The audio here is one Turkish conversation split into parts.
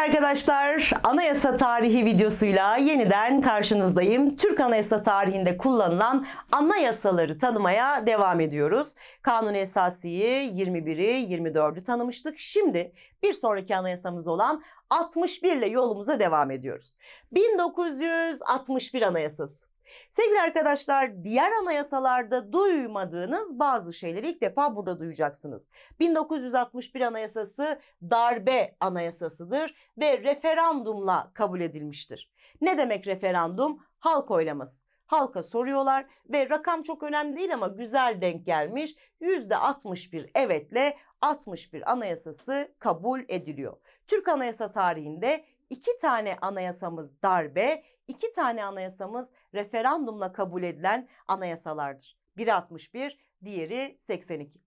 arkadaşlar, anayasa tarihi videosuyla yeniden karşınızdayım. Türk anayasa tarihinde kullanılan anayasaları tanımaya devam ediyoruz. Kanun Esasi'yi 21'i 24'ü tanımıştık. Şimdi bir sonraki anayasamız olan 61 ile yolumuza devam ediyoruz. 1961 Anayasası. Sevgili arkadaşlar, diğer anayasalarda duymadığınız bazı şeyleri ilk defa burada duyacaksınız. 1961 Anayasası darbe anayasasıdır ve referandumla kabul edilmiştir. Ne demek referandum? Halk oylaması. Halka soruyorlar ve rakam çok önemli değil ama güzel denk gelmiş. %61 evetle 61 anayasası kabul ediliyor. Türk anayasa tarihinde iki tane anayasamız darbe, iki tane anayasamız referandumla kabul edilen anayasalardır. Biri 61, diğeri 82.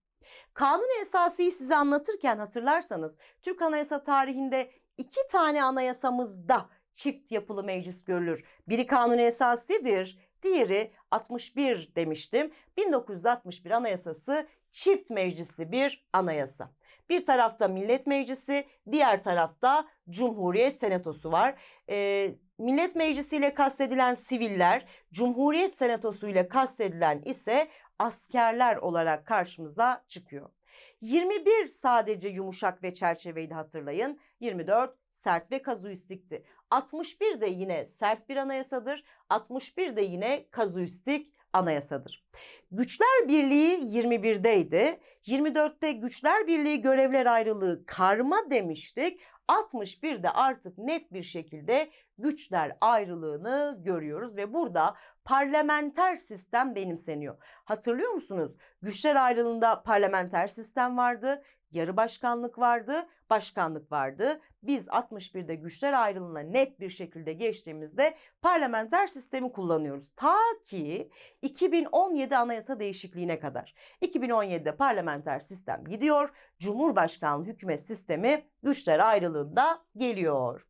Kanun esasıyı size anlatırken hatırlarsanız Türk anayasa tarihinde iki tane anayasamızda çift yapılı meclis görülür. Biri kanun esasidir, diğeri 61 demiştim. 1961 anayasası çift meclisli bir anayasa. Bir tarafta Millet Meclisi, diğer tarafta Cumhuriyet Senatosu var. Ee, Millet Meclisi ile kastedilen siviller, Cumhuriyet Senatosu ile kastedilen ise askerler olarak karşımıza çıkıyor. 21 sadece yumuşak ve çerçeveydi hatırlayın. 24 sert ve kazuistikti. 61 de yine sert bir anayasadır. 61 de yine kazuistik anayasadır. Güçler Birliği 21'deydi. 24'te Güçler Birliği görevler ayrılığı karma demiştik. 61'de artık net bir şekilde güçler ayrılığını görüyoruz ve burada parlamenter sistem benimseniyor. Hatırlıyor musunuz? Güçler ayrılığında parlamenter sistem vardı, yarı başkanlık vardı, başkanlık vardı. Biz 61'de güçler ayrılığına net bir şekilde geçtiğimizde parlamenter sistemi kullanıyoruz. Ta ki 2017 anayasa değişikliğine kadar. 2017'de parlamenter sistem gidiyor, Cumhurbaşkanlığı hükümet sistemi güçler ayrılığında geliyor.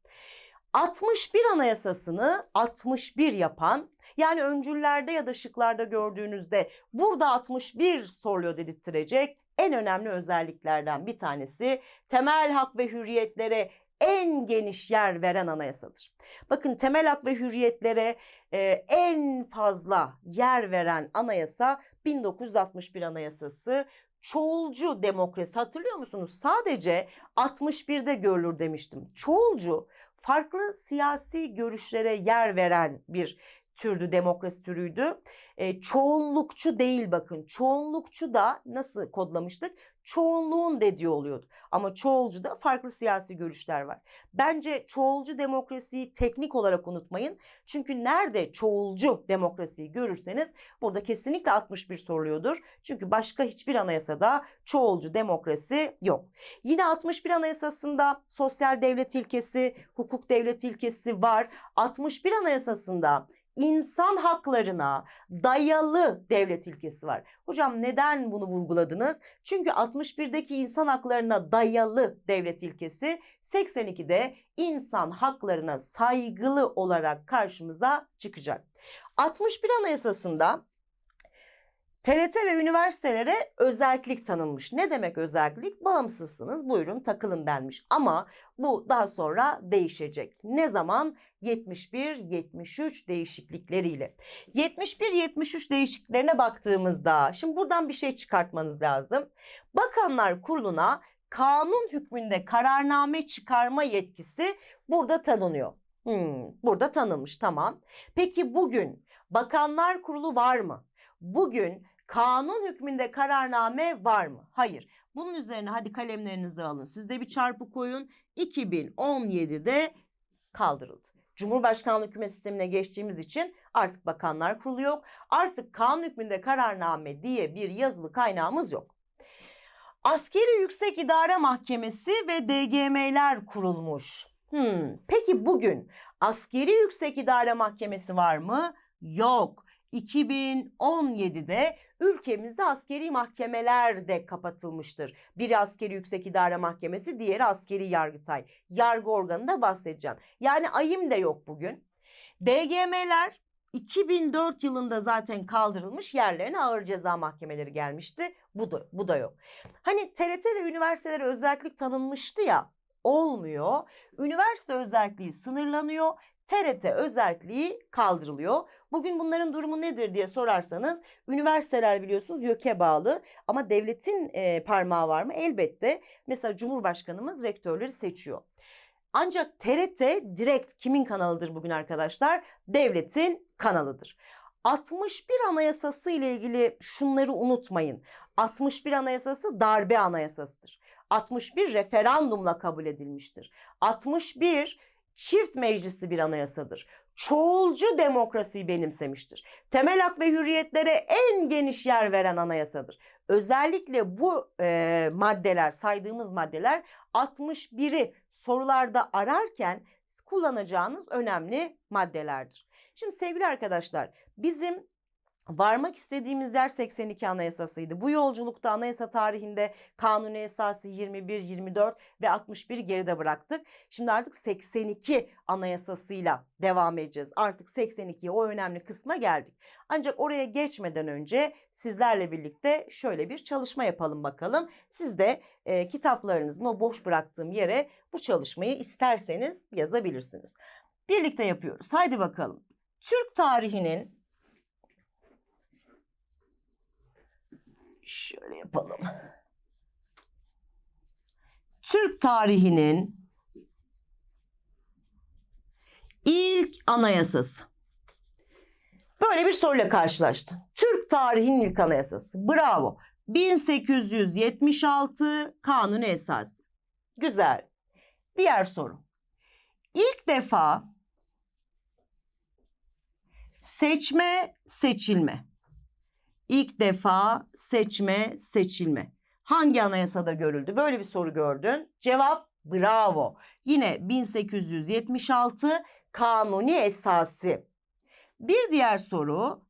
61 anayasasını 61 yapan yani öncüllerde ya da şıklarda gördüğünüzde burada 61 soruluyor dedirttirecek en önemli özelliklerden bir tanesi temel hak ve hürriyetlere en geniş yer veren anayasadır. Bakın temel hak ve hürriyetlere e, en fazla yer veren anayasa 1961 anayasası. Çoğulcu demokrasi hatırlıyor musunuz? Sadece 61'de görülür demiştim. Çoğulcu farklı siyasi görüşlere yer veren bir türdü, demokrasi türüydü. E, çoğunlukçu değil bakın. Çoğunlukçu da nasıl kodlamıştık? Çoğunluğun dediği oluyordu. Ama çoğulcu da farklı siyasi görüşler var. Bence çoğulcu demokrasiyi teknik olarak unutmayın. Çünkü nerede çoğulcu demokrasiyi görürseniz burada kesinlikle 61 soruluyordur. Çünkü başka hiçbir anayasada çoğulcu demokrasi yok. Yine 61 anayasasında sosyal devlet ilkesi, hukuk devlet ilkesi var. 61 anayasasında insan haklarına dayalı devlet ilkesi var. Hocam neden bunu vurguladınız? Çünkü 61'deki insan haklarına dayalı devlet ilkesi 82'de insan haklarına saygılı olarak karşımıza çıkacak. 61 Anayasası'nda TRT ve üniversitelere özellik tanınmış. Ne demek özellik? Bağımsızsınız, buyurun takılın denmiş. Ama bu daha sonra değişecek. Ne zaman? 71-73 değişiklikleriyle. 71-73 değişikliklerine baktığımızda, şimdi buradan bir şey çıkartmanız lazım. Bakanlar Kurulu'na kanun hükmünde kararname çıkarma yetkisi burada tanınıyor. Hmm, burada tanınmış tamam. Peki bugün Bakanlar Kurulu var mı? Bugün kanun hükmünde kararname var mı? Hayır. Bunun üzerine hadi kalemlerinizi alın. Siz de bir çarpı koyun. 2017'de kaldırıldı. Cumhurbaşkanlığı hükümet sistemine geçtiğimiz için artık bakanlar kurulu yok. Artık kanun hükmünde kararname diye bir yazılı kaynağımız yok. Askeri Yüksek İdare Mahkemesi ve DGM'ler kurulmuş. Hmm, peki bugün Askeri Yüksek İdare Mahkemesi var mı? Yok. 2017'de ülkemizde askeri mahkemeler de kapatılmıştır. Biri askeri yüksek idare mahkemesi, diğeri askeri yargıtay. Yargı organında bahsedeceğim. Yani ayım da yok bugün. DGM'ler 2004 yılında zaten kaldırılmış yerlerine ağır ceza mahkemeleri gelmişti. Bu da, bu da yok. Hani TRT ve üniversitelere özellik tanınmıştı ya. Olmuyor. Üniversite özelliği sınırlanıyor. TRT özelliği kaldırılıyor. Bugün bunların durumu nedir diye sorarsanız üniversiteler biliyorsunuz YÖK'e bağlı ama devletin e, parmağı var mı? Elbette. Mesela Cumhurbaşkanımız rektörleri seçiyor. Ancak TRT direkt kimin kanalıdır bugün arkadaşlar? Devletin kanalıdır. 61 Anayasası ile ilgili şunları unutmayın. 61 Anayasası darbe anayasasıdır. 61 referandumla kabul edilmiştir. 61 çift meclisli bir anayasadır. Çoğulcu demokrasiyi benimsemiştir. Temel hak ve hürriyetlere en geniş yer veren anayasadır. Özellikle bu e, maddeler, saydığımız maddeler 61'i sorularda ararken kullanacağınız önemli maddelerdir. Şimdi sevgili arkadaşlar bizim varmak istediğimiz yer 82 Anayasası'ydı. Bu yolculukta anayasa tarihinde Kanuni Esası 21, 24 ve 61 geride bıraktık. Şimdi artık 82 Anayasası'yla devam edeceğiz. Artık 82'ye o önemli kısma geldik. Ancak oraya geçmeden önce sizlerle birlikte şöyle bir çalışma yapalım bakalım. Siz de e, kitaplarınızın o boş bıraktığım yere bu çalışmayı isterseniz yazabilirsiniz. Birlikte yapıyoruz. Haydi bakalım. Türk tarihinin şöyle yapalım. Türk tarihinin ilk anayasası. Böyle bir soruyla karşılaştım. Türk tarihinin ilk anayasası. Bravo. 1876 Kanuni Esası. Güzel. Diğer soru. İlk defa seçme seçilme. İlk defa seçme seçilme. Hangi anayasada görüldü? Böyle bir soru gördün. Cevap bravo. Yine 1876 Kanuni Esası. Bir diğer soru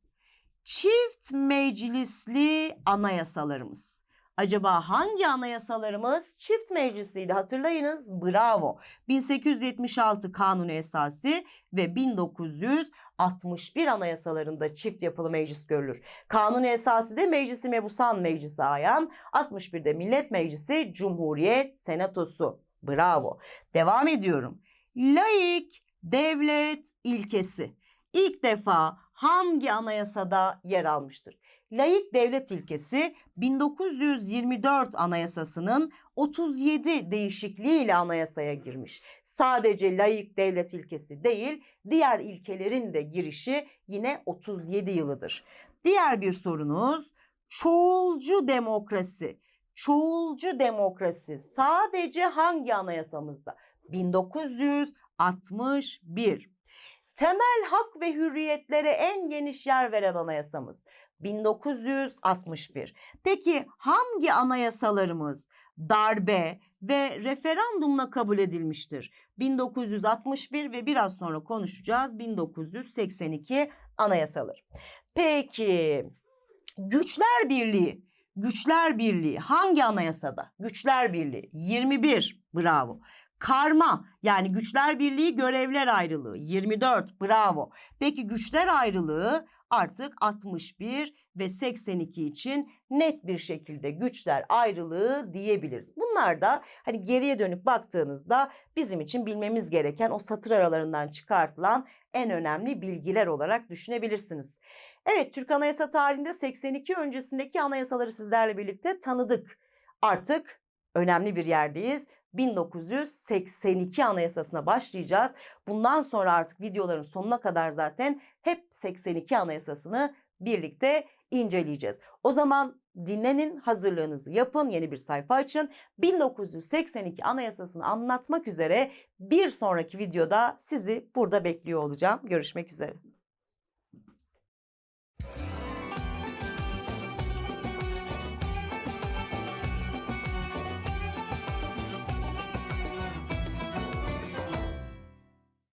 çift meclisli anayasalarımız. Acaba hangi anayasalarımız çift meclisliydi hatırlayınız bravo. 1876 Kanuni Esası ve 1961 anayasalarında çift yapılı meclis görülür. Kanuni Esası de Meclisi Mebusan Meclisi Ayan, 61'de Millet Meclisi Cumhuriyet Senatosu. Bravo. Devam ediyorum. Laik devlet ilkesi ilk defa hangi anayasada yer almıştır? Layık devlet ilkesi 1924 Anayasası'nın 37 değişikliğiyle anayasaya girmiş. Sadece layık devlet ilkesi değil, diğer ilkelerin de girişi yine 37 yılıdır. Diğer bir sorunuz çoğulcu demokrasi. Çoğulcu demokrasi sadece hangi anayasamızda? 1961. Temel hak ve hürriyetlere en geniş yer veren anayasamız 1961. Peki hangi anayasalarımız darbe ve referandumla kabul edilmiştir? 1961 ve biraz sonra konuşacağız 1982 anayasaları. Peki Güçler Birliği Güçler Birliği hangi anayasada? Güçler Birliği 21 bravo. Karma yani güçler birliği görevler ayrılığı 24 bravo. Peki güçler ayrılığı artık 61 ve 82 için net bir şekilde güçler ayrılığı diyebiliriz. Bunlar da hani geriye dönüp baktığınızda bizim için bilmemiz gereken o satır aralarından çıkartılan en önemli bilgiler olarak düşünebilirsiniz. Evet Türk Anayasa tarihinde 82 öncesindeki anayasaları sizlerle birlikte tanıdık. Artık önemli bir yerdeyiz 1982 Anayasasına başlayacağız. Bundan sonra artık videoların sonuna kadar zaten hep 82 Anayasasını birlikte inceleyeceğiz. O zaman dinlenin, hazırlığınızı yapın, yeni bir sayfa açın. 1982 Anayasasını anlatmak üzere bir sonraki videoda sizi burada bekliyor olacağım. Görüşmek üzere.